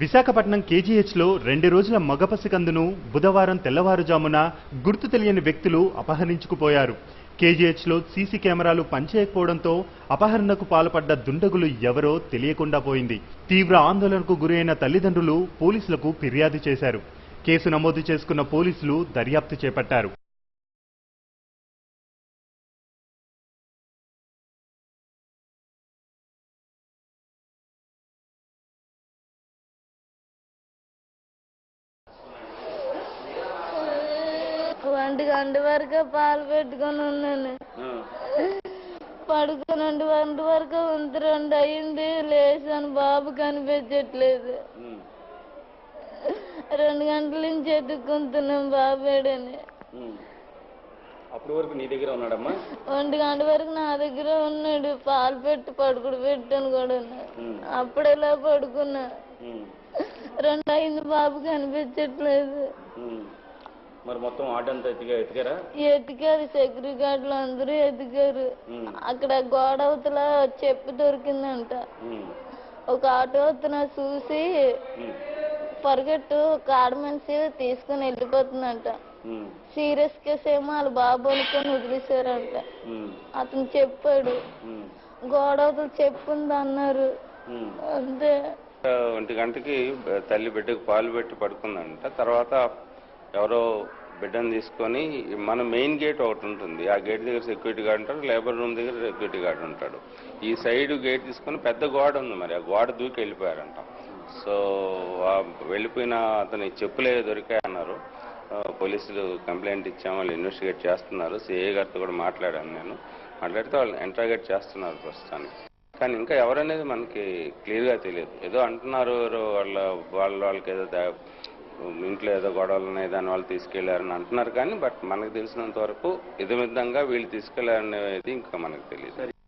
విశాఖపట్నం కేజీహెచ్లో రెండు రోజుల మగపసికందును బుధవారం తెల్లవారుజామున గుర్తు తెలియని వ్యక్తులు అపహరించుకుపోయారు. కేజీహెచ్లో సీసీ కెమెరాలు పనిచేయకపోవడంతో అపహరణకు పాల్పడ్డ దుండగులు ఎవరో తెలియకుండా పోయింది. తీవ్ర ఆందోళనకు గురైన తల్లిదండ్రులు పోలీసులకు ఫిర్యాదు చేశారు. కేసు నమోదు చేసుకున్న పోలీసులు దర్యాప్తు చేపట్టారు. ఒంటి గంట వరకు పాలు పెట్టుకొని ఉన్నాను. పడుకొని గంట వరకు ఉంది రెండు అయింది లేచాను. బాబు కనిపించట్లేదు. రెండు గంటల నుంచి ఎత్తుక్కుంటున్నాం బాబేడని అప్పటి వరకు నీ దగ్గర ఉన్నాడమ్మా? ఒంటి గంట వరకు నా దగ్గర ఉన్నాడు. పాలు పెట్టి పడుకుడు పెట్టాను కూడా. ఉమ్. అప్పుడు ఇలా పడుకున్నా. రెండు అయింది బాబు కనిపించట్లేదు. మరి మొత్తం ఎత్తిగా ఎత్తికారా ఎతికారు సెక్యూరిటీ గార్డులు అందరూ ఎతికారు ఉమ్. అక్కడ గోడ అవతల చెప్పు దొరికిందంట. ఒక ఆటో అతను చూసి. పరిగెట్టు కాడ మనిషి తీసుకుని వెళ్ళిపోతుందంట. సీరియస్ కేసు ఏమో వాళ్ళ బాబు అనుకొని వదిలేశారంట. అతను చెప్పాడు. గోడ అవతల చెప్పుంది అన్నారు. అంతే ఒంటి గంటకి తల్లి బిడ్డకు పాలు పెట్టి పడుకుందంట తర్వాత ఎవరో బిడ్డను తీసుకొని మన మెయిన్ గేట్ ఒకటి ఉంటుంది. ఆ గేట్ దగ్గర సెక్యూరిటీ గార్డ్ ఉంటాడు లేబర్ రూమ్ దగ్గర సెక్యూరిటీ గార్డ్ ఉంటాడు. ఈ సైడ్ గేట్ తీసుకొని పెద్ద గోడ ఉంది మరి ఆ గోడ దూకి వెళ్ళిపోయారంట. సో వెళ్ళిపోయిన అతని చెప్పులే దొరికాయి అన్నారు. పోలీసులు కంప్లైంట్ ఇచ్చాము వాళ్ళు ఇన్వెస్టిగేట్ చేస్తున్నారు. సిఏ గారితో కూడా మాట్లాడాను నేను. మాట్లాడితే వాళ్ళు ఇంట్రాగేట్ చేస్తున్నారు ప్రస్తుతానికి. కానీ ఇంకా ఎవరనేది మనకి క్లియర్గా తెలియదు. ఏదో అంటున్నారు ఎవరో వాళ్ళ వాళ్ళ వాళ్ళకి ఏదో ఇంట్లో ఏదో గొడవలు ఉన్నాయి దాని వాళ్ళు తీసుకెళ్ళారని అంటున్నారు కానీ బట్ మనకు తెలిసినంత వరకు ఇదమిద్దంగా వీళ్ళు తీసుకెళ్ళారనేది ఇంకా మనకు తెలియదు.